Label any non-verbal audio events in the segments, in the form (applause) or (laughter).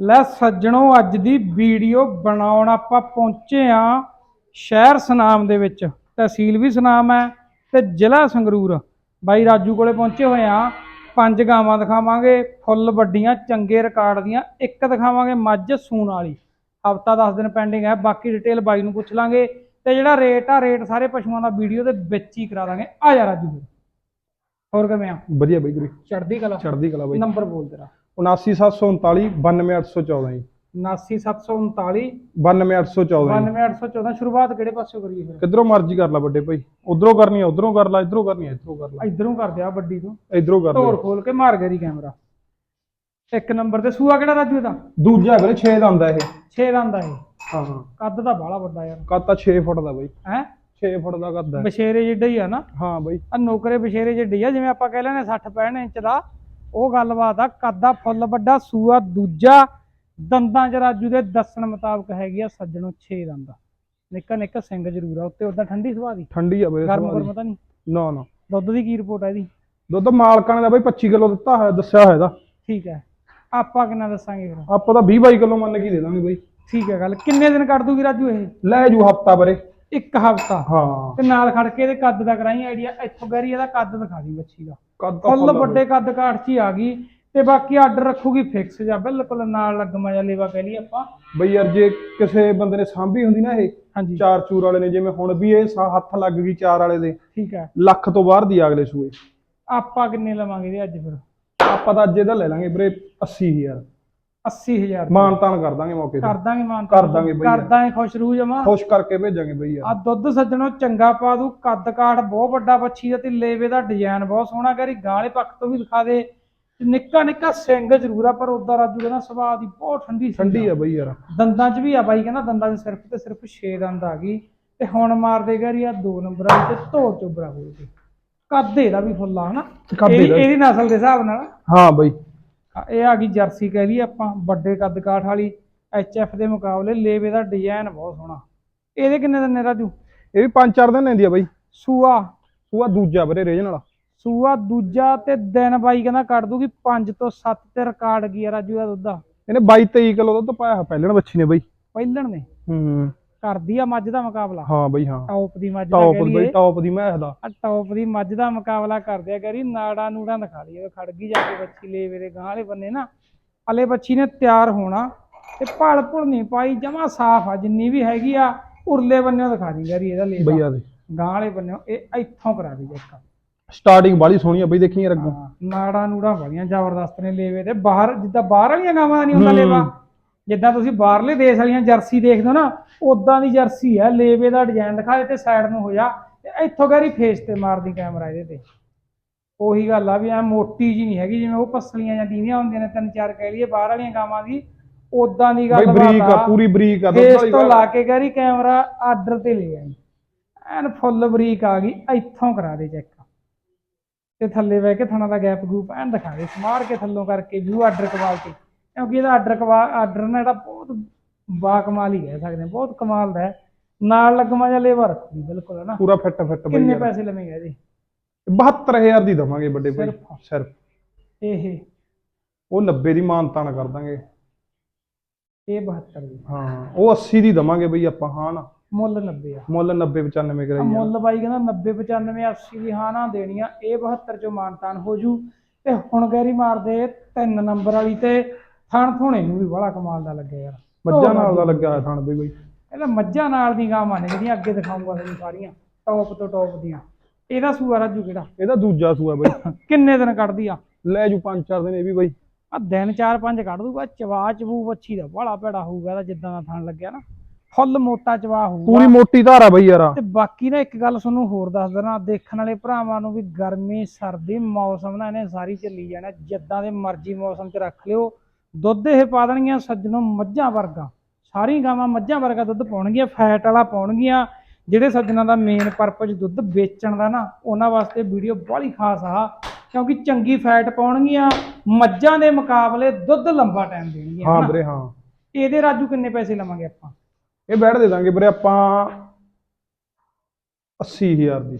ਲੈ ਸੱਜਣੋ ਅੱਜ ਦੀ ਵੀਡੀਓ ਬਣਾਉਣ ਆਪਾਂ ਪਹੁੰਚੇ ਆ ਸ਼ਹਿਰ ਸਨਾਮ ਦੇ ਵਿੱਚ। ਤਹਿਸੀਲ ਵੀ ਸਨਾਮ ਹੈ ਤੇ ਜ਼ਿਲ੍ਹਾ ਸੰਗਰੂਰ। ਬਾਈ ਰਾਜੂ ਕੋਲੇ ਪਹੁੰਚੇ ਹੋਏ ਆ ਪੰਜ ਗਾਵਾਂ ਦਿਖਾਵਾਂਗੇ ਫੁੱਲ ਵੱਡੀਆਂ ਚੰਗੇ ਰਿਕਾਰਡ ਦੀਆਂ। ਇੱਕ ਦਿਖਾਵਾਂਗੇ ਮੱਝ ਸੂਣ ਵਾਲੀ। ਹਫਤਾ 10 ਦਿਨ ਪੈਂਡਿੰਗ ਹੈ ਬਾਕੀ ਡਿਟੇਲ ਬਾਈ ਨੂੰ ਪੁੱਛ ਲਾਂਗੇ। ਤੇ ਜਿਹੜਾ ਰੇਟ ਆ ਰੇਟ ਸਾਰੇ ਪਸ਼ੂਆਂ ਦਾ ਵੀਡੀਓ ਦੇ ਵਿੱਚ ਹੀ ਕਰਾ ਦਾਂਗੇ। ਆ ਜਾ ਰਾਜੂ। ਹੋਰ ਕਿਵੇਂ ਆ? ਵਧੀਆ ਬਾਈ ਗੁਰੀ ਚੜ੍ਹਦੀ ਕਲਾ। ਚੜ੍ਹਦੀ ਕਲਾ ਬਾਈ। ਨੰਬਰ ਬੋਲ ਤੇਰਾ। 79739 92814 ਜੀ। 79739 92814 ਜੀ। 92814 ਸ਼ੁਰੂਆਤ ਕਿਹੜੇ ਪਾਸਿਓਂ ਕਰੀਏ ਫਿਰ? ਕਿੱਧਰੋਂ ਮਰਜ਼ੀ ਕਰ ਲੈ ਵੱਡੇ ਭਾਈ। ਉਧਰੋਂ ਕਰਨੀ ਆ ਉਧਰੋਂ ਕਰ ਲੈ ਇਧਰੋਂ ਕਰਨੀ ਆ ਇਧਰੋਂ ਕਰ ਲੈ। ਇਧਰੋਂ ਕਰਦੇ ਆ ਵੱਡੀ ਤੋਂ। ਇਧਰੋਂ ਕਰ ਲੈ ਖੋਲ ਕੇ ਮਾਰ ਗਰੀ ਕੈਮਰਾ। ਇੱਕ ਨੰਬਰ ਤੇ ਸੂਆ ਕਿਹੜਾ ਰਾਜੂ ਇਹਦਾ? ਦੂਜਾ ਵੀਰੇ 6 ਦਾ ਆਂਦਾ ਇਹ। 6 ਦਾ ਆਂਦਾ ਇਹ। ਹਾਂ ਹਾਂ। ਕੱਦ ਤਾਂ ਬਾਹਲਾ ਵੱਡਾ ਯਾਰ। ਕੱਦ ਤਾਂ 6 ਫੁੱਟ ਦਾ ਬਾਈ। ਹੈ? 6 ਫੁੱਟ ਦਾ ਕੱਦ ਹੈ। ਬਸ਼ੇਰੇ ਜਿੱਡਾ ਹੀ ਆ ਨਾ। ਹਾਂ ਬਾਈ। ਆ ਨੌਕਰੇ ਬਸ਼ੇਰੇ ਜਿੱਡੀ ਆ ਜਿਵੇਂ ਆਪਾਂ ਕਹਿ ਲੈਣੇ 60 65 ਇੰਚ ਦਾ ਉਹ ਗੱਲਬਾਤ ਆ ਕੱਦ ਆ ਫੁੱਲ ਵੱਡਾ ਸੂਆ ਦੂਜਾ ਦੰਦਾਂ ਚ ਰਾਜੂ ਦੇ ਦੱਸਣ ਮੁਤਾਬਕ ਹੈਗੀ ਆ ਸੱਜਣੋਂ 6 ਦੰਦ। ਨਿੱਕਾ ਨਿੱਕਾ ਸਿੰਘ ਜ਼ਰੂਰ ਆ ਉੱਤੇ ਉਦਾਂ ਠੰਡੀ ਸੁਭਾਅ ਦੀ? ਠੰਡੀ ਆ ਬਾਈ ਗਰਮ ਸੁਭਾਅ ਗਰਮ ਦੀ। ਤਾਂ ਨਹੀਂ? ਨਾ ਨਾ। ਦੁੱਧ ਦੀ ਕੀ ਰਿਪੋਰਟ ਆ ਇਹਦੀ? ਦੁੱਧ ਮਾਲਕਾਂ ਨੇ ਦਾ ਬਾਈ 25 ਕਿਲੋ ਦਿੱਤਾ ਹੋਇਆ ਦੱਸਿਆ ਹੋਇਆ ਦਾ ਠੀਕ ਹੈ। ਆਪਾਂ ਕਿੰਨਾ ਦੱਸਾਂਗੇ ਫਿਰ? ਆਪਾਂ ਤਾਂ 20 22 ਕਿਲੋ ਮੰਨ ਕੇ ਦੇ ਦਾਂਗੇ ਬਾਈ। ਠੀਕ ਹੈ ਗੱਲ। ਕਿੰਨੇ ਦਿਨ ਕੱਢ ਦੂਗੀ ਰਾਜੂ ਇਹ? ਲੈ ਜੂ ਹਫਤਾ ਬਰੇ ਇੱਕ ਹਫਤਾ। ਹਾਂ। ਤੇ ਨਾਲ ਖੜ ਕੇ ਇਹਦੇ ਕੱਦ ਦਾ ਕਰਾਈ ਆਈਡੀਆ। ਇੱਥੋਂ ਗਰੀ ਇਹਦਾ ਕੱਦ ਦਿਖਾ ਦੀ ਬੱਚੀ ਦਾ। ਕੱਦ ਤਾਂ ਫੁੱਲ ਵੱਡੇ ਕੱਦ ਕਾਠ 'ਚ ਹੀ ਆ ਗਈ ਤੇ ਬਾਕੀ ਆਰਡਰ ਰੱਖੂਗੀ ਫਿਕਸ ਜਾਂ ਬਿਲਕੁਲ ਨਾਲ ਲੱਗਮਾ ਜਾਂ ਲੇਵਾ ਕਹਿ ਲਈ ਆਪਾਂ। ਬਈ ਯਾਰ ਜੇ ਕਿਸੇ ਬੰਦੇ ਨੇ ਸਾਂਭੀ ਹੁੰਦੀ ਨਾ ਇਹ ਹਾਂਜੀ। ਚਾਰ ਚੂਰ ਵਾਲੇ ਨੇ ਜਿਵੇਂ ਹੁਣ ਵੀ ਇਹ ਸਾ- ਹੱਥ ਲੱਗ ਗਈ ਚਾਰ ਵਾਲੇ ਦੇ ਠੀਕ ਹੈ। ਲੱਖ ਤੋਂ ਬਾਹਰ ਦੀ ਅਗਲੇ ਸੂਏ। ਆਪਾਂ ਕਿੰਨੇ ਲਵਾਂਗੇ ਅੱਜ ਫਿਰ? ਆਪਾਂ ਤਾਂ ਅੱਜ ਇਹਦਾ ਲੈ ਲਾਂਗੇ ਵੀਰੇ 80000 80000 ਮਾਨ ਤਾਨ ਕਰ ਦਾਂਗੇ ਮੌਕੇ ਤੇ। ਕਰ ਦਾਂਗੇ ਮਾਨ ਕਰ ਦਾਂਗੇ ਬਈ। ਕਰ ਦਾਂਗੇ ਖੁਸ਼ ਰੂ ਜਮਾ। ਖੁਸ਼ ਕਰਕੇ ਭੇਜਾਂਗੇ ਬਈ ਆ ਦੁੱਧ ਸੱਜਣੋ ਚੰਗਾ ਪਾ ਦੂ। ਕੱਦ ਕਾਠ ਬਹੁਤ ਵੱਡਾ ਬੱਚੀ ਦਾ ਤੇ ਲੇਵੇ ਦਾ ਡਿਜ਼ਾਈਨ ਬਹੁਤ ਸੋਹਣਾ। ਕਰੀ ਗਾਲੇ ਪੱਖ ਤੋਂ ਵੀ ਦਿਖਾ ਦੇ। ਨਿੱਕਾ ਨਿੱਕਾ ਸਿੰਘ ਜ਼ਰੂਰ ਆ ਪਰ ਉਦਾਂ ਰਾਜੂ ਕਹਿੰਦਾ ਸੁਭਾਅ ਦੀ ਬਹੁਤ ਠੰਡੀ ਸੀ ਠੰਡੀ ਆ ਬਈ ਯਾਰ। ਦੰਦਾਂ 'ਚ ਵੀ ਆ ਬਾਈ ਕਹਿੰਦਾ ਦੰਦਾਂ 'ਚ ਸਿਰਫ ਤੇ ਸਿਰਫ 6 ਦੰਦ ਆ ਗਈ। ਤੇ ਹੁਣ ਮਾਰ ਦੇਗਾ ਰਿਆ ਦੋ ਨੰਬਰ ਵਾਲੀ ਤੇ ਧੋ ਚੋਬਰਾ ਹੋ ਗਈ ਕੱਦ ਇਹਦਾ ਵੀ ਫੁੱਲ ਹਨਾ? ਇਹਦਾ ਨਸਲ ਦੇ ਹਿਸਾਬ ਨਾਲ। ਹਾਂ ਬਈ। ਇਹ ਆ ਗਈ ਜਰਸੀ ਕਹਿ ਲਈ ਆਪਾਂ ਵੱਡੇ ਕੱਦ ਕਾਠ ਵਾਲੀ ਐਫ ਦੇ ਮੁਕਾਬਲੇ ਲੇਵੇ ਦਾ ਡਿਜ਼ਾਈਨ ਬਹੁਤ ਸੋਹਣਾ। ਇਹਦੇ ਕਿੰਨੇ ਦਿਨ ਨੇ ਰਾਜੂ? ਇਹ ਵੀ ਪੰਜ ਚਾਰ ਦਿਨ ਲੈਂਦੀ ਆ ਬਈ। ਸੂਆ। ਸੂਆ ਦੂਜਾ ਵੀਰੇ ਰੇਜਨ ਵਾਲਾ। ਸੂਆ ਦੂਜਾ ਤੇ ਦਿਨ ਬਾਈ ਕਹਿੰਦਾ ਕੱਢ ਦੂਗੀ 5 ਤੋਂ 7 ਤੇ ਰਿਕਾਰਡ ਕੀ ਆ ਰਾਜੂ ਦਾ ਦੁੱਧ ਇਹਨੇ 22 23 ਕਿਲੋ ਦੁੱਧ ਪਾਇਆ ਪਹਿਲਣ ਬੱਚੀ ਨੇ ਬਈ। ਪਹਿਲਣ ਨੇ? ਹੂੰ। ਕਰਦੀ ਆ ਮੱਝ ਦਾ ਮੁਕਾਬਲਾ। ਹਾਂ ਬਈ ਹਾਂ। ਟੌਪ ਦੀ ਮੱਝ ਦਾ ਟੌਪ ਬਈ ਲਈਏ ਟੌਪ ਦੀ ਮੈਸ ਦਾ। ਆ ਟੌਪ ਦੀ ਮੱਝ ਦਾ ਮੁਕਾਬਲਾ ਕਰਦੇ ਆ ਕਰੀ ਨਾੜਾ ਨੂੜਾ ਦਿਖਾ ਲਈਏ। ਖੜ ਗਈ ਜਾ ਕੇ ਬੱਚੀ ਲੈ ਮੇਰੇ ਗਾਂ ਵਾਲੇ ਬੰਨੇ ਨਾ। ਹਲੇ ਬੱਚੀ ਨੇ ਤਿਆਰ ਹੋਣਾ ਤੇ ਭਲ ਭੁਲ ਨਹੀਂ ਪਾਈ ਜਮਾ ਸਾਫ਼ ਆ ਜਿੰਨੀ ਵੀ ਹੈਗੀ ਆ ਉਰਲੇ ਬੰਨਿਓ ਦਿਖਾ ਦੀ ਗਰੀ ਇਹਦਾ ਲੈ ਬਈ ਆ ਦੇ। ਗਾਂ ਵਾਲੇ ਬੰਨਿਓ ਇਹ ਇੱਥੋਂ ਕਰਾ ਦੀ ਚੈੱਕ ਸਟਾਰਟਿੰਗ ਬਾਲੀ ਸੋਹਣੀ ਆ ਬਈ ਦੇਖੀ ਯਾਰ ਅੱਗੋਂ। ਨਾੜਾ ਨੂੜਾ ਬੜੀਆਂ ਜ਼ਬਰਦਸਤ ਨੇ ਲੇਵੇ ਤੇ ਬਾਹਰ ਜਿੱਦਾਂ ਬਾਹਰ ਵਾਲੀਆਂ ਗਾਵਾਂ ਦਾ ਨਹੀਂ ਹੁੰਦਾ। ਲੇਵਾ। ਜਿੱਦਾਂ ਤੁਸੀਂ ਬਾਹਰਲੇ ਦੇਸ਼ ਵਾਲੀਆਂ ਜਰਸੀ ਦੇਖਦੇ ਹੋ ਨਾ ਉਦਾਂ ਦੀ ਜਰਸੀ ਹੈ ਲੇਵੇ ਦਾ ਡਿਜ਼ਾਈਨ ਦਿਖਾ ਦੇ ਤੇ ਸਾਈਡ ਨੂੰ ਹੋ ਜਾ ਤੇ ਇੱਥੋਂ ਗਾਰੀ ਫੇਸ ਤੇ ਮਾਰਦੀ ਕੈਮਰਾ ਇਹਦੇ ਤੇ। ਉਹੀ ਗੱਲ ਆ ਵੀ ਐ ਮੋਟੀ ਜੀ ਨਹੀਂ ਹੈਗੀ ਜਿਵੇਂ ਉਹ ਪਸਲੀਆਂ ਜਾਂ ਦੀਵੀਆਂ ਹੁੰਦੀਆਂ ਨੇ ਤਿੰਨ ਚਾਰ ਕਹਿ ਲਈਏ ਬਾਹਰ ਵਾਲੀਆਂ ਗਾਵਾਂ ਦੀ ਉਦਾਂ ਦੀ ਗੱਲ ਬਰੀਕ ਆ ਪੂਰੀ ਬਰੀਕ ਆ ਫੇਸ ਤੋਂ। ਲਾ ਕੇ ਗਾਰੀ ਕੈਮਰਾ ਆਰਡਰ ਤੇ ਲੈ ਆਈ। ਐਨ ਫੁੱਲ ਬਰੀਕ ਆ ਗਈ ਇੱਥੋਂ ਕਰਾ ਦੇ ਚੈੱਕ ਤੇ ਥੱਲੇ ਬਹਿ ਕੇ ਥਣਾ ਦਾ ਗੈਪ ਗੂਪ ਐਨ ਦਿਖਾ ਦੇ ਸਮਾਰ ਕੇ ਥੱਲੋਂ ਕਰਕੇ ਵਿਊ ਆਰਡਰ ਕਮਾਲ ਤੇ। ਕਿਉਂਕਿ ਇਹਦਾ ਆਰਡਰ ਕਵਾ ਆਰਡਰ ਨਾ ਜਿਹੜਾ ਬਹੁਤ ਬਾ ਕਮਾਲ ਹੀ ਕਹਿ ਸਕਦੇ ਹਾਂ, ਬਹੁਤ ਕਮਾਲ ਦਾ ਹੈ। ਨਾਲ ਲੱਗਮਾ ਜਾਂ ਲੇਵਾ ਰੱਖੂਗੀ ਬਿਲਕੁਲ ਹੈ ਨਾ। ਪੂਰਾ ਫਿੱਟ ਫਿੱਟ ਬਈ ਕਿੰਨੇ ਯਾਰ ਪੈਸੇ ਲਵੇਂਗੇ ਇਹਦੇ? 72000 ਦੀ ਦਵਾਂਗੇ ਵੱਡੇ ਭਾਈ ਸਿਰਫ? ਸਿਰਫ। ਇਹ ਉਹ 90 ਦੀ ਮਾਨ ਤਾਨ ਕਰ ਦਾਂਗੇ। ਇਹ 72 ਦੀ। ਹਾਂ ਉਹ 80 ਦੀ ਦਵਾਂਗੇ ਬਈ ਆਪਾਂ ਹਾਂ ਨਾ। ਮੁੱਲ 90 ਆ। ਮੁੱਲ 90 95 ਆ ਕਰਾਈ ਆ ਮੁੱਲ ਬਾਈ ਕਹਿੰਦਾ 90 95 80 ਦੀ ਹਾਂ ਨਾ ਦੇਣੀ ਆ। ਇਹ 72 ਚੋਂ ਮਾਨਤਾਨ ਹੋ ਜੂ। ਤੇ ਹੁਣ ਗੈਰੀ ਮਾਰਦੇ ਤਿੰਨ ਨੰਬਰ ਵਾਲੀ ਤੇ ਥਣ ਥੋਣੇ ਨੂੰ ਵੀ ਬੜਾ ਕਮਾਲ ਦਾ ਲੱਗਿਆ ਯਾਰ। ਮੱਝਾਂ ਨਾਲ ਦਾ ਲੱਗਿਆ ਹੋਇਆ ਥਣ ਬਈ ਬਈ। ਇਹਦਾ ਮੱਝਾਂ ਨਾਲ ਦੀ ਗਾਵਾਂ ਨੇ ਜਿਹੜੀਆਂ ਅੱਗੇ ਦਿਖਾਉਂਗਾ ਤੁਹਾਨੂੰ ਸਾਰੀਆਂ ਟੌਪ ਤੋਂ ਟੌਪ ਦੀਆਂ। ਇਹਦਾ ਸੂਆ ਰਾਜੂ ਕਿਹੜਾ? ਇਹਦਾ ਦੂਜਾ ਸੂਆ ਬਈ। (laughs) ਕਿੰਨੇ ਦਿਨ ਕੱਢਦੀ ਆ? ਲੈ ਜੂ ਪੰਜ ਚਾਰ ਦਿਨ ਇਹ ਵੀ ਬਈ। ਆ ਦਿਨ 4-5 ਕੱਢ ਦੂਗਾ ਚਵਾ ਚਬੂ ਵੱਛੀ ਦਾ ਬੜਾ ਭੈੜਾ ਹੋਊਗਾ ਇਹਦਾ ਜਿੱਦਾਂ ਦਾ ਥਣ ਲੱਗਿਆ ਨਾ। ਫੁੱਲ ਮੋਟਾ ਚਵਾ ਹੋਊਗਾ। ਪੂਰੀ ਮੋਟੀ ਧਾਰਾ ਬਈ ਯਾਰ। ਤੇ ਬਾਕੀ ਨਾ ਇੱਕ ਗੱਲ ਤੁਹਾਨੂੰ ਹੋਰ ਦੱਸ ਦੇਣਾ ਦੇਖਣ ਵਾਲੇ ਭਰਾਵਾਂ ਨੂੰ ਵੀ ਗਰਮੀ ਸਰਦੀ ਮੌਸਮ ਨਾ ਇਹਨੇ ਸਾਰੀ ਚੱਲੀ ਜਾਣਾ ਜਿੱਦਾਂ ਦੇ ਮਰਜ਼ੀ ਮੌਸਮ 'ਚ ਰੱਖ ਲਿਓ। ਦੁੱਧ ਇਹ ਪਾ ਦੇਣਗੀਆਂ ਸੱਜਣੋਂ ਮੱਝਾਂ ਵਰਗਾ। ਸਾਰੀ ਗਾਵਾਂ ਮੱਝਾਂ ਵਰਗਾ ਦੁੱਧ ਪਾਉਣਗੀਆਂ ਫੈਟ ਵਾਲਾ ਪਾਉਣਗੀਆਂ। ਜਿਹੜੇ ਸੱਜਣਾਂ ਦਾ ਮੇਨ ਪਰਪਸ ਦੁੱਧ ਵੇਚਣ ਦਾ ਨਾ ਉਹਨਾਂ ਵਾਸਤੇ ਵੀਡੀਓ ਬੜੀ ਖਾਸ ਆ। ਕਿਉਂਕਿ ਚੰਗੀ ਫੈਟ ਪਾਉਣਗੀਆਂ ਮੱਝਾਂ ਦੇ ਮੁਕਾਬਲੇ ਦੁੱਧ ਲੰਬਾ ਟਾਈਮ ਦੇਣਗੀਆਂ ਹਾਂ। ਵੀਰੇ ਹਾਂ। ਇਹਦੇ ਰਾਜੂ ਕਿੰਨੇ ਪੈਸੇ ਲਵਾਂਗੇ ਆਪਾਂ? ਇਹ ਬੈਠ ਦੇ ਦਾਂਗੇ ਵੀਰੇ ਆਪਾਂ 80000 ਦੀ।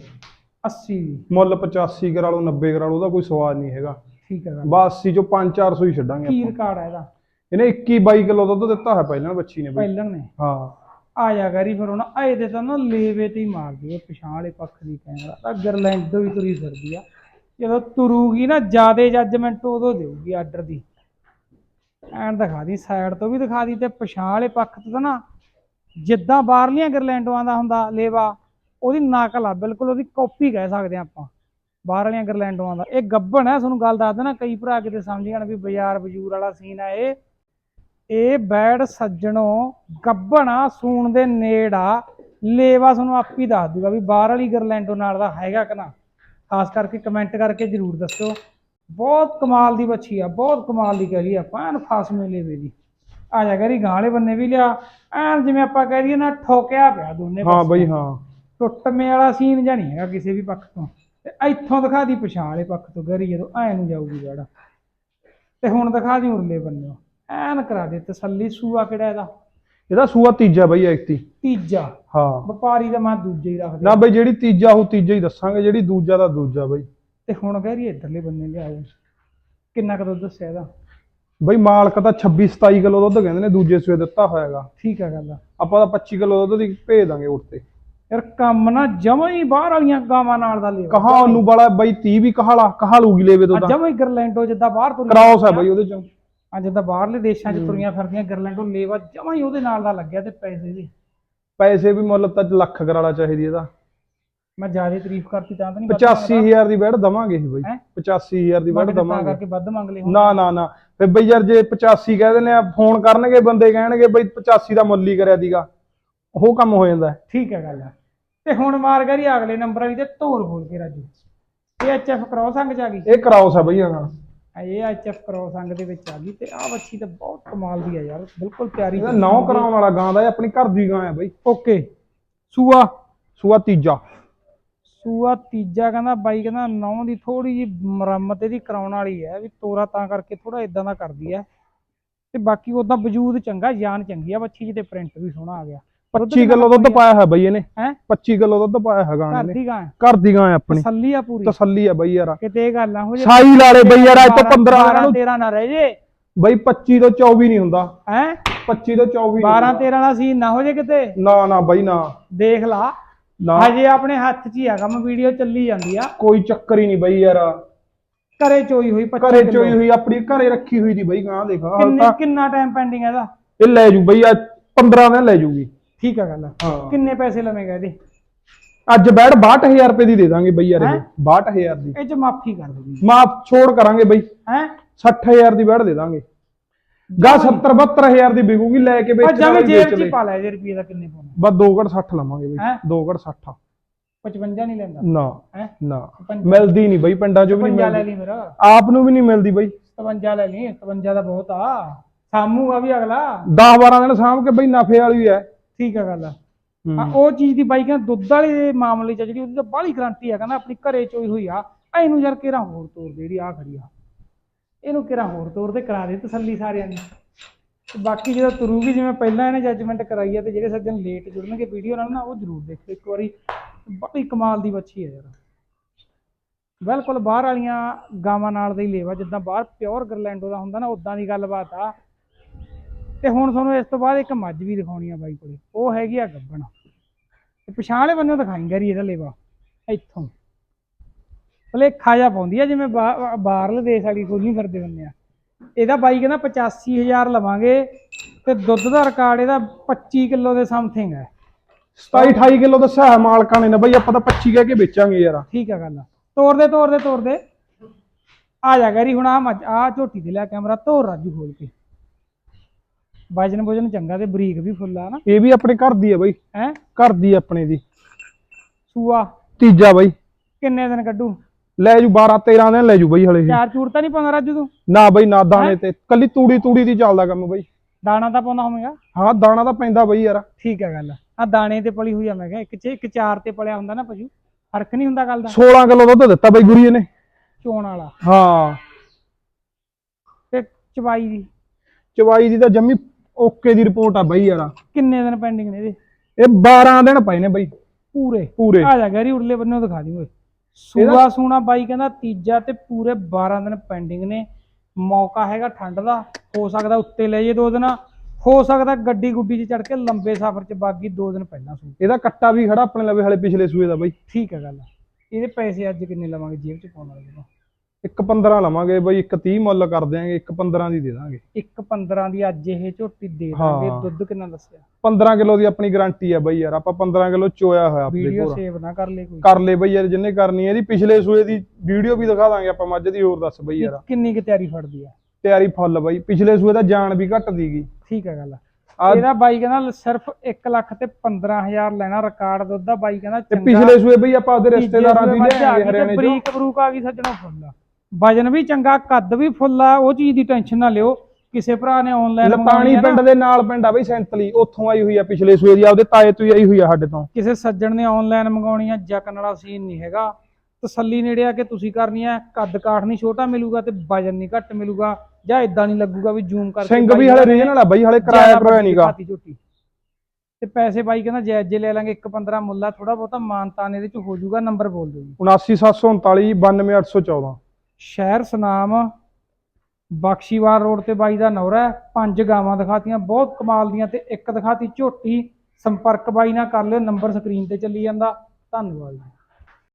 80 ਮੁੱਲ 85 ਕਰਾ ਲਓ 90 ਕਰਾ ਲਓ ਉਹਦਾ ਕੋਈ ਸਵਾਦ ਨਹੀਂ ਹੈਗਾ। ਠੀਕ ਹੈ ਗੱਲ। ਬਸ 80 ਚੋਂ 5-400 ਹੀ ਛੱਡਾਂਗੇ ਕੀ ਆਪਾਂ। ਰਿਕਾਰਡ ਹੈ ਇਹਦਾ? ਇਹਨੇ 21 22 ਕਿਲੋ ਦੁੱਧ ਦਿੱਤਾ ਹੈ ਪਹਿਲਾਂ ਬੱਚੀ ਨੇ ਬਈ। ਪਹਿਲਣ ਨੇ? ਹਾਂ। ਆ ਜਾ ਕਰੀ ਫਿਰ ਹੁਣ ਆਏ ਦੇ ਤਾਂ ਨਾ ਲੇਵੇ ਤੇ ਹੀ ਮਾਰਦੀ ਆ ਪਿਛਾਂ ਵਾਲੇ ਪੱਖ ਦੀ ਕੈਮਰਾ। ਤਾਂ ਗਰਲੈਂਡੋ ਵੀ ਤੁਰੀ ਫਿਰਦੀ ਆ। ਜਦੋਂ ਤੁਰੂਗੀ ਨਾ ਜਿਆਦੇ ਜੱਜਮੈਂਟ ਉਦੋਂ ਦੇਊਗੀ ਆਰਡਰ ਦੀ। ਐਨ ਦਿਖਾ ਦੀ ਸਾਈਡ ਤੋਂ ਵੀ ਦਿਖਾ ਦੀ ਤੇ ਪਿਛਾਂ ਵਾਲੇ ਪੱਖ ਤੋਂ ਤਾਂ ਨਾ ਜਿੱਦਾਂ ਬਾਹਰਲੀਆਂ ਗਰਲੈਂਡੋਆਂ ਦਾ ਹੁੰਦਾ ਲੇਵਾ ਉਹਦੀ ਨਕਲ ਆ ਬਿਲਕੁਲ ਉਹਦੀ ਕਾਪੀ ਕਹਿ ਸਕਦੇ ਆ ਆਪਾਂ। ਬਾਹਰ ਵਾਲੀਆਂ ਗਰਲੈਂਡੋਆਂ ਦਾ। ਇਹ ਗੱਬਣ ਹੈ ਤੁਹਾਨੂੰ ਗੱਲ ਦੱਸ ਦੇਣਾ ਕਈ ਭਰਾ ਕਿਤੇ ਸਮਝ ਜਾਣ ਵੀ ਬਾਜ਼ਾਰ ਬਜੂਰ ਵਾਲਾ ਸੀਨ ਆ ਇਹ। ਇਹ ਬੈੜ ਸੱਜਣੋ ਗੱਬਣਾ ਸੂਣ ਦੇ ਨੇੜ ਆ। ਲੇਵਾ ਤੁਹਾਨੂੰ ਆਪ ਹੀ ਦੱਸ ਦੂਗਾ ਵੀ ਬਾਹਰ ਵਾਲੀ ਗਰਲੈਂਡੋ ਨਾਲ ਦਾ ਹੈਗਾ ਕਿ ਨਾ। ਖਾਸ ਕਰਕੇ ਕਮੈਂਟ ਕਰਕੇ ਜਰੂਰ ਦੱਸਿਓ। ਬਹੁਤ ਕਮਾਲ ਦੀ ਬੱਚੀ ਆ ਬਹੁਤ ਕਮਾਲ ਦੀ ਕਹੀ ਆਪਾਂ ਐਨ ਫਾਸਮੇ ਲੇਵੇ ਦੀ ਆ ਜਾ ਕਰੀ ਗਾਲੇ ਬੰਨੇ ਵੀ ਲਿਆ। ਐਨ ਜਿਵੇਂ ਆਪਾਂ ਕਹਿ ਦਈਏ ਨਾ ਠੋਕਿਆ ਪਿਆ ਦੋਨੇ ਹਾਂ। ਬਈ ਹਾਂ। ਟੁੱਟਮੇ ਵਾਲਾ ਸੀਨ ਜਾਂ ਨਹੀਂ ਹੈਗਾ ਕਿਸੇ ਵੀ ਪੱਖ ਤੋਂ। ਤੇ ਇੱਥੋਂ ਦਿਖਾ ਦੀ ਪਛਾਣ ਵਾਲੇ ਪੱਖ ਤੋਂ ਗਰੀ ਜਦੋਂ ਐ ਨੂੰ ਜਾਊਗੀ ਜਿਹੜਾ ਤੇ ਹੁਣ ਦਿਖਾ ਦੀ ਉਰਲੇ ਬੰਨਿਓ। ਐਨ ਕਰਾ ਦੇ ਤਸੱਲੀ ਸੂਆ ਕਿਹੜਾ ਇਹਦਾ? ਇਹਦਾ ਸੂਆ ਤੀਜਾ ਬਈ ਐਕਤੀ ਤੀਜਾ? ਹਾਂ। ਵਪਾਰੀ ਦਾ ਮੈਂ ਦੂਜਾ ਹੀ ਰੱਖ ਨਾ ਬਈ ਜਿਹੜੀ ਤੀਜਾ ਉਹ ਤੀਜਾ ਹੀ ਦੱਸਾਂਗੇ ਜਿਹੜੀ ਦੂਜਾ ਦਾ ਦੂਜਾ ਬਈ। ਤੇ ਹੁਣ ਗਰੀ ਇਧਰਲੇ ਬੰਨੇ ਲਿਆਓ। ਕਿੰਨਾ ਕੁ ਦੁੱਧ ਦੱਸਿਆ ਇਹਦਾ? ਬਈ ਮਾਲਕ ਤਾਂ 26 27 ਕਿਲੋ ਦੁੱਧ ਕਹਿੰਦੇ ਨੇ ਦੂਜੇ ਸੂਏ ਦਿੱਤਾ ਹੋਇਆਗਾ। ਠੀਕ ਆ ਗੱਲ ਆਪਾਂ ਤਾਂ 25 ਕਿਲੋ ਦੁੱਧ ਦੀ ਭੇਜ ਦਾਂਗੇ ਉੱਤੇ ਯਾਰ ਕੰਮ ਨਾ ਜਮਾ ਹੀ ਬਾਹਰ ਵਾਲੀਆਂ ਗਾਵਾਂ ਨਾਲ ਦਾ ਲਿਆ ਕਹਾ ਉਹਨੂੰ ਵਾਲਾ ਬਈ 30 ਵੀ ਕਹਾਲਾ ਕਹਾਲੂਗੀ ਲੇਵੇ ਤੋਂ ਤਾਂ? ਜਮਾ ਹੀ ਗਰਲੈਂਡੋ ਜਿੱਦਾਂ ਬਾਹਰ ਤੁਰੀਆਂ ਕ੍ਰਾਸ ਹੈ ਬਈ ਉਹਦੇ ਚੋਂ। ਆ ਜਿੱਦਾਂ ਬਾਹਰਲੇ ਦੇਸ਼ਾਂ 'ਚ ਤੁਰੀਆਂ ਫਿਰਦੀਆਂ ਗਰਲੈਂਡੋ ਲੇਵਾ ਜਮਾ ਹੀ ਉਹਦੇ ਨਾਲ ਦਾ ਲੱਗਿਆ ਤੇ ਪੈਸੇ ਵੀ। ਪੈਸੇ ਵੀ ਮੁੱਲ ਤਾਂ ਲੱਖ ਕਰਾਲਾ ਚਾਹੀਦੀ ਇਹਦਾ। ਮੈਂ ਜ਼ਿਆਦਾ ਤਾਰੀਫ ਕਰਤੀ ਤਾਂ ਤਾਂ ਨਹੀਂ 85000 ਦੀ ਬੈਡ ਦਵਾਂਗੇ ਹੀ ਬਈ। ਹੈਂ? 85000 ਦੀ ਬੈਡ ਤਾਂ ਦਵਾਂਗੇ। ਕਰਕੇ ਵੱਧ ਮੰਗ ਹੁਣ। ਨਾ ਨਾ ਨਾ। ਫੇ ਬਈ ਯਾਰ ਜੇ 85 ਕਹਿ ਦਿੰਦੇ ਆ ਫੋਨ ਕਰਨਗੇ ਬੰਦੇ ਕਹਿਣਗੇ ਬਈ 85 ਦਾ ਮੁੱਲ ਹੀ ਕਰਿਆ ਦੀਗਾ। ਉਹ ਕੰਮ ਹੋ ਜਾਂਦਾ। ਠੀਕ ਹੈ ਗੱਲ ਤੇ ਹੁਣ ਮਾਰ ਗਰੀ ਅਗਲੇ ਨੰਬਰ ਵਾਲੀ ਤੇ ਧੋਰ ਖੋਲ ਕੇ ਰਾਜੂ। ਇਹ ਐਚਐਫ ਕ੍ਰੋਸ ਅੰਗ ਚ ਆ ਗਈ। ਇਹ ਕਰਾਉਸ ਆ ਬਈ ਆ ਇਹ ਐਚਐਫ ਕ੍ਰੋਸ ਅੰਗ ਦੇ ਵਿੱਚ ਆ ਗਈ ਤੇ ਆਹ ਬੱਚੀ ਤਾਂ ਬਹੁਤ ਕਮਾਲ ਦੀ ਆ ਯਾਰ ਬਿਲਕੁਲ ਪਿਆਰੀ ਇਹਦਾ ਨੌ ਕਰਾਉਣ ਵਾਲਾ ਗਾਂ ਦਾ ਇਹ ਆਪਣੀ ਘਰ ਦੀ ਗਾਂ ਹੈ ਬਈ। ਓਕੇ। ਸੂਆ ਸੂਆ ਤੀਜਾ। ਸੂਆ ਤੀਜਾ ਕਹਿੰਦਾ ਬਾਈ ਕਹਿੰਦਾ ਨੌ ਦੀ ਥੋੜੀ ਜੀ ਮੁਰੰਮਤ ਇਹਦੀ ਕਰਾਉਣ ਵਾਲੀ ਹੈ ਵੀ ਤੋਰਾ ਤਾਂ ਕਰਕੇ ਥੋੜਾ ਇਦਾਂ ਦਾ ਕਰਦੀ ਹੈ। ਤੇ ਬਾਕੀ ਉਦਾਂ ਵਜੂਦ ਚੰਗਾ ਜਾਨ ਚੰਗੀ ਆ ਬੱਚੀ ਜਿਹਦੇ ਪ੍ਰਿੰਟ ਵੀ ਸੋਹਣਾ ਆ ਗਿਆ। 25 ਕਿਲੋ ਦੁੱਧ ਪਾਇਆ ਹੈ ਬਈ ਇਹਨੇ। ਹੈ? 25 ਕਿਲੋ ਦੁੱਧ ਪਾਇਆ ਹੈ ਗਾਂ ਘਰ ਨੇ ਦੀ ਗਾਂ ਹੈ। ਘਰ ਦੀ ਗਾਂ ਆਪਣੀ। ਤਸੱਲੀ ਆ ਪੂਰੀ। ਤਸੱਲੀ ਆ ਬਈ ਯਾਰ। ਕਿਤੇ ਇਹ ਗੱਲ ਨਾ ਹੋ ਜੇ ਸਾਈ ਲਾਲੇ ਬਈ ਯਾਰ ਅੱਜ ਤੋਂ 15 ਦਿਨਾਂ ਨੂੰ 13 ਨਾ ਰਹਿ ਜੇ। ਬਈ 25 ਤੋਂ 24 ਨਹੀਂ ਹੁੰਦਾ। ਹੈ? 25 ਤੋਂ 24 ਨਹੀਂ 12 ਹੁੰਦਾ। 13 ਦਾ ਸੀਨ ਨਾ ਹੋ ਜੇ ਕਿਤੇ। ਨਾ ਨਾ ਬਈ ਨਾ। ਦੇਖ ਲਾ। ਨਾ। ਹਜੇ ਆਪਣੇ ਹੱਥ 'ਚ ਹੀ ਆ ਕੰਮ ਵੀਡੀਓ ਚੱਲੀ ਜਾਂਦੀ ਆ। ਕੋਈ ਚੱਕਰ ਹੀ ਨਹੀਂ ਬਈ ਯਾਰ। ਘਰੇ ਚੋਈ ਹੋਈ 25 ਘਰੇ। ਚੋਈ ਹੋਈ ਆਪਣੀ ਘਰੇ ਰੱਖੀ ਹੋਈ ਦੀ ਬਈ ਗਾਂ ਦੇਖ। ਕਿੰਨੇ ਟਾਈਮ ਪੈਂਡਿੰਗ ਹੈ ਇਹਦਾ? ਇਹ ਲੈ ਜੂ ਬਈ ਅੱਜ 15 ਦਿਨ ਲੈ ਜੂਗੀ। ਠੀਕ ਆ ਗੱਲ। ਹਾਂ। ਕਿੰਨੇ ਪੈਸੇ ਲਵੇਂਗਾ ਇਹਦੇ? ਅੱਜ ਬੈਠ 62000 ਰੁਪਏ ਦੀ ਦੇ ਦਾਂਗੇ ਬਈ ਯਾਰ ਇਹ ਹੈਂ? 62000 ਦੀ। ਇਹ 'ਚ ਮਾਫੀ ਕਰ ਦੂਗੀ ਮਾਫ ਛੋੜ ਕਰਾਂਗੇ ਬਈ। ਹੈ? 60000 ਦੀ ਬੈਠ ਦੇ ਦਾਂਗੇ। ਗਾ 70 72000 ਦੀ ਵਿਕੂਗੀ ਲੈ ਕੇ ਆ ਵੇਚਣ ਜਮੇ ਵਾਲੇ ਜੇਬ ਵੇਚ 'ਚ ਲੈ ਪਾ ਲੈ ਇਹਦੇ ਰੁਪਏ ਦਾ ਕਿੰਨੇ ਪਾਉਣਾ। ਬਸ 2 ਘੜ 60 ਲਵਾਂਗੇ ਬਈ। ਹੈਂ? 2 ਘੜ 60 55 ਨਹੀਂ ਲੈਂਦਾ। ਨਾ ਹੈ? ਨਾ। ਮਿਲਦੀ ਨਹੀਂ ਬਈ ਪਿੰਡਾਂ 'ਚੋਂ ਵੀ ਨਹੀਂ 55 ਲੈ ਮਿਲਦੀ। ਲਈ ਮੇਰਾ। ਆਪ ਨੂੰ ਵੀ ਨਹੀਂ ਮਿਲਦੀ ਬਈ। 57 ਲੈ ਲਈ 57 ਦਾ ਬਹੁਤ ਆ। ਸਾਮੂਗਾ ਵੀ ਅਗਲਾ। 10 12 ਦਿਨ ਸਾਂਭ ਕੇ ਬਈ ਨਫੇ ਵਾਲੀ ਹੈ ਠੀਕ ਆ ਗੱਲ ਹੂੰ। ਹਾਂ ਉਹ ਚੀਜ਼ ਦੀ ਬਾਈ ਕਹਿੰਦਾ ਦੁੱਧ ਵਾਲੇ ਮਾਮਲੇ ਚ ਜਿਹੜੀ ਉਹਦੀ ਤਾਂ ਬਾਹਲੀ ਗਰੰਟੀ ਆ ਕਹਿੰਦਾ ਆਪਣੀ ਘਰੇ ਚੋਈ ਹੋਈ ਆ। ਆ ਇਹਨੂੰ ਯਾਰ ਕਿਹੜਾ ਹੋਰ ਤੋਰ ਦੇ ਜਿਹੜੀ ਆ ਖੜੀ ਆ। ਇਹਨੂੰ ਕਿਹੜਾ ਹੋਰ ਤੋਰ ਦੇ ਕਰਾ ਦੇ ਤਸੱਲੀ ਸਾਰਿਆਂ ਦੀ। ਤੇ ਬਾਕੀ ਜਦੋਂ ਤੁਰੂਗੀ ਜਿਵੇਂ ਪਹਿਲਾਂ ਇਹਨੇ ਜੱਜਮੈਂਟ ਕਰਾਈ ਆ ਤੇ ਜਿਹੜੇ ਸੱਜਣ ਲੇਟ ਜੁੜਨਗੇ ਵੀਡੀਓ ਨਾਲ ਨਾ ਉਹ ਜ਼ਰੂਰ ਦੇਖੋ ਇੱਕ ਵਾਰੀ ਬੜੀ ਕਮਾਲ ਦੀ ਬੱਚੀ ਆ ਯਾਰ। ਬਿਲਕੁਲ ਬਾਹਰ ਵਾਲੀਆਂ ਗਾਵਾਂ ਨਾਲ ਦਾ ਹੀ ਲੇਵਾ ਜਿੱਦਾਂ ਬਾਹਰ ਪਿਓਰ ਗਰਲੈਂਡੋ ਦਾ ਹੁੰਦਾ ਨਾ ਉਦਾਂ ਦੀ ਗੱਲਬਾਤ ਆ। ਤੇ ਹੁਣ ਤੁਹਾਨੂੰ ਇਸ ਤੋਂ ਬਾਅਦ ਇੱਕ ਮੱਝ ਵੀ ਦਿਖਾਉਣੀ ਆ ਬਾਈ ਕੋਲੇ। ਉਹ ਹੈਗੀ ਆ ਗੱਬਣ। ਤੇ ਪਛਾਣ ਬੰਨੋਂ ਦਿਖਾਈ ਗਰੀ ਇਹਦਾ ਲੇਵਾ। ਇੱਥੋਂ। ਭਲੇਖਾ ਜਾ ਪਾਉਂਦੀ ਆ ਜਿਵੇਂ ਬਾਹਰਲੇ ਦੇਸ਼ ਵਾਲੀ ਖੋਲੀ ਫਿਰਦੇ ਹੁੰਦੇ ਆ। ਇਹਦਾ ਬਾਈ ਕਹਿੰਦਾ 85000 ਲਵਾਂਗੇ ਤੇ ਦੁੱਧ ਦਾ ਰਿਕਾਰਡ ਇਹਦਾ 25 ਕਿਲੋ ਦੇ ਸਮਥਿੰਗ ਹੈ 27 28 ਕਿਲੋ ਦੱਸਿਆ ਹੈ ਮਾਲਕਾਂ ਨੇ ਨਾ ਬਈ ਆਪਾਂ ਤਾਂ 25 ਕਹਿ ਕੇ ਵੇਚਾਂਗੇ ਯਾਰ। ਠੀਕ ਆ ਗੱਲ ਤੋੜ ਦੇ ਤੋੜ ਦੇ ਤੋੜ ਦੇ ਆ ਜਾ ਗੈਰੀ ਹੁਣ ਆ ਆ ਝੋਟੀ ਤੇ ਲਿਆ ਕੈਮਰਾ ਤੋੜ ਰਾਜੂ ਖੋਲ ਕੇ। ਵਜਨ ਵਜਨ ਚੰਗਾ ਤੇ ਬਰੀਕ ਵੀ ਫੁੱਲ ਆ ਨਾ। ਇਹ ਵੀ ਆਪਣੇ ਘਰ ਦੀ ਹੈ ਬਈ। ਹੈ? ਘਰ ਦੀ ਆਪਣੇ ਦੀ। ਸੂਆ। ਤੀਜਾ ਬਈ। ਕਿੰਨੇ ਦਿਨ ਕੱਢੂ? ਲੈ ਜੂ 12 13 ਦਿਨ ਲੈ ਜੂ ਬਈ ਹਲੇ। ਚਾਰ ਚੂਰ ਤਾਂ ਨਹੀਂ ਪਾਉਂਦਾ ਰਾਜੂ ਤੂੰ? ਨਾ ਬਈ ਨਾ ਦਾਣੇ ਤੇ। ਕੱਲੀ ਤੂੜੀ ਤੂੜੀ ਦੀ ਚੱਲਦਾ ਕੰਮ ਬਈ। ਦਾਣਾ ਤਾਂ ਪਾਉਂਦਾ ਹੋਵੇਗਾ। ਹਾਂ ਦਾਣਾ ਤਾਂ ਪੈਂਦਾ ਬਈ ਯਾਰ। ਠੀਕ ਹੈ ਗੱਲ। ਆ ਦਾਣੇ ਤੇ ਪਲੀ ਹੋਈ ਆ ਮੈਂ ਕਿਹਾ ਇੱਕ ਚ ਇੱਕ ਚਾਰ ਤੇ ਪਲਿਆ ਹੁੰਦਾ ਨਾ ਪਸ਼ੂ ਫ਼ਰਕ ਨਹੀਂ ਹੁੰਦਾ ਗੱਲ ਦਾ। 16 ਕਿਲੋ ਦੁੱਧ ਦਿੱਤਾ ਬਈ ਗੁਰੀ ਨੇ। ਚੋਣ ਵਾਲਾ। ਹਾਂ। ਤੇ ਚਵਾਈ ਦੀ। ਚਵਾਈ ਦੀ ਤਾਂ ਜੰਮੀ ਓਕੇ ਦੀ ਰਿਪੋਰਟ ਆ ਬਈ ਯਾਰ। ਕਿੰਨੇ ਦਿਨ ਪੈਂਡਿੰਗ ਨੇ ਇਹਦੇ? ਇਹ 12 ਦਿਨ ਪਏ ਨੇ ਬਈ। ਪੂਰੇ? ਪੂਰੇ। ਆ ਜਾ ਗੈਰੀ ਉਰਲੇ ਬੰਨੇ ਦਿਖਾ ਦੀ ਓਏ। ਸੂਆ ਸੂਣਾ ਬਾਈ ਕਹਿੰਦਾ ਤੀਜਾ ਤੇ ਪੂਰੇ 12 ਦਿਨ ਪੈਂਡਿੰਗ ਨੇ। ਮੌਕਾ ਹੈਗਾ ਠੰਡ ਦਾ। ਹੋ ਸਕਦਾ ਉੱਤੇ ਲੈ ਜੇ ਦੋ ਦਿਨ। ਹੋ ਸਕਦਾ ਗੱਡੀ ਗੁੱਡੀ 'ਚ ਚੜ ਕੇ ਲੰਬੇ ਸਫ਼ਰ 'ਚ ਬਾਗੀ ਦੋ ਦਿਨ ਪਹਿਲਾਂ ਸੂ। ਇਹਦਾ ਕੱਟਾ ਵੀ ਖੜਾ ਆਪਣੇ ਲਵੇ ਹਲੇ ਪਿਛਲੇ ਸੂਏ ਦਾ ਬਾਈ। ਠੀਕ ਹੈ ਗੱਲ। ਇਹਦੇ ਪੈਸੇ ਅੱਜ ਕਿੰਨੇ ਲਵਾਂਗੇ ਜੇਬ 'ਚ ਪਾਉਣ ਵਾਲੇ ਇੱਕ 15 ਲਵਾਂਗੇ ਬਾਈ ਇੱਕ 30 ਮੁੱਲ ਕਰ ਦਿਆਂਗੇ ਇੱਕ 15 ਦੀ ਦੇ ਦਾਂਗੇ। ਇੱਕ 15 ਦੀ ਅੱਜ ਇਹ ਝੋਟੀ ਦੇ ਦਾਂਗੇ। ਹਾਂ। ਦੁੱਧ ਕਿੰਨਾ ਦੱਸਿਆ? 15 ਕਿਲੋ ਦੀ ਆਪਣੀ ਗਾਰੰਟੀ ਆ ਬਾਈ ਯਾਰ ਆਪਾਂ 15 ਕਿਲੋ ਚੋਇਆ ਹੋਇਆ ਆਪਣੇ ਵੀਡੀਓ ਕੋਲ। ਸੇਵ ਨਾ ਕਰ ਲੈ ਕੋਈ। ਕਰ ਲੈ ਬਾਈ ਯਾਰ ਜਿੰਨੇ ਕਰਨੀ ਹੈ ਇਹਦੀ ਪਿਛਲੇ ਸੂਏ ਦੀ ਵੀਡੀਓ ਵੀ ਦਿਖਾ ਦਾਂਗੇ ਆਪਾਂ ਮੱਝ ਦੀ ਹੋਰ ਦੱਸ ਬਾਈ ਯਾਰ। ਕਿੰਨੀ ਕੁ ਤਿਆਰੀ ਫੜਦੀ ਆ? ਤਿਆਰੀ ਫੁੱਲ ਬਾਈ ਪਿਛਲੇ ਸੂਏ ਦਾ ਜਾਨ ਵੀ ਘੱਟ ਦੀਗੀ ਠੀਕ ਹੈ ਗੱਲ ਆ। ਇਹਦਾ ਬਾਈ ਕਹਿੰਦਾ ਸਿਰਫ 1 ਲੱਖ ਤੇ 15000 ਲੈਣਾ ਰਿਕਾਰਡ ਦੁੱਧ ਦਾ ਬਾਈ ਕਹਿੰਦਾ ਤੇ ਚੰਗਾ। ਪਿਛਲੇ ਸੂਏ ਬਈ ਆਪਾਂ ਤੀਜੇ ਰਿਸ਼ਤੇਦਾਰਾਂ ਦੀ ਸੂਏ ਮੱਝ ਆ ਲਿਆਂਗੇ ਗਈ ਤੇ ਹਰਿਆਣੇ ਚੋਂ। ਬਰੀਕ ਬਰੂਕ ਆ ਗਈ ਸੱਜਣੋ ਫੁੱਲ। ਵਜਨ ਵੀ ਚੰਗਾ ਕੱਦ ਵੀ ਫੁੱਲ ਆ ਉਹ ਚੀਜ਼ ਦੀ ਟੈਨਸ਼ਨ ਨਾ ਲਿਓ। ਕਿਸੇ ਭਰਾ ਨੇ ਆਨਲਾਈਨ ਲਪਾਣੀ ਪਿੰਡ ਦੇ ਨਾਲ ਪਿੰਡ ਆ ਬਈ ਸੈਂਤਲੀ। ਉੱਥੋਂ ਆਈ ਹੋਈ ਆ ਪਿਛਲੇ ਸੂਏ ਦੀ ਆਪਦੇ ਤਾਏ ਤੋਂ ਹੀ ਆਈ ਹੋਈ ਆ ਸਾਡੇ ਤੋਂ। ਕਿਸੇ ਸੱਜਣ ਨੇ ਆਨਲਾਈਨ ਮੰਗਾਉਣੀ ਆ ਜਕਨ ਵਾਲਾ ਸੀਨ ਨਹੀਂ ਹੈਗਾ। ਤਸੱਲੀ ਨੇੜੇ ਆ ਕਿ ਤੁਸੀਂ ਕਰਨੀ ਆ ਕੱਦ ਕਾਠ ਨਹੀਂ ਛੋਟਾ ਮਿਲੂਗਾ ਤੇ ਵਜਨ ਨਹੀਂ ਘੱਟ ਮਿਲੂਗਾ ਜਾਂ ਇਦਾਂ ਨਹੀਂ ਲੱਗੂਗਾ ਵੀ ਜ਼ੂਮ ਕਰਕੇ ਸਿੰਘ ਵੀ ਹਲੇ ਕਹਿੰਦਾ ਰੀਜਨਲ ਆ ਬਈ ਹਲੇ ਕਿਰਾਇਆ ਕਰਵਾਇਆ ਨਹੀਂਗਾ ਤੇ ਪੈਸੇ ਬਾਈ ਕਹਿੰਦਾ ਜਾਇਜ਼ ਜੇ ਲੈ ਲਾਂਗੇ 1.15 ਮੁੱਲਾ ਥੋੜਾ ਬਹੁਤਾ ਮਾਨਤਾਨ ਇਹਦੇ ਚ ਹੋ ਜਾਊਗਾ ਨੰਬਰ ਬੋਲ ਦਿਓ ਜੀ। 79739 92814 ਸ਼ਹਿਰ ਸਨਾਮ, ਬਖਸ਼ੀਵਾਰ ਰੋਡ ਤੇ ਬਾਈ ਦਾ ਨੌਰਾ ਪੰਜ ਗਾਵਾਂ ਦਿਖਾਤੀਆਂ, ਬਹੁਤ ਕਮਾਲ ਦੀਆਂ ਤੇ ਇੱਕ ਦਿਖਾਤੀ ਝੋਟੀ। ਸੰਪਰਕ ਬਾਈ ਨਾਲ ਕਰ ਲਿਓ, ਨੰਬਰ ਸਕਰੀਨ ਤੇ ਚੱਲੀ ਜਾਂਦਾ। ਧੰਨਵਾਦ ਜੀ।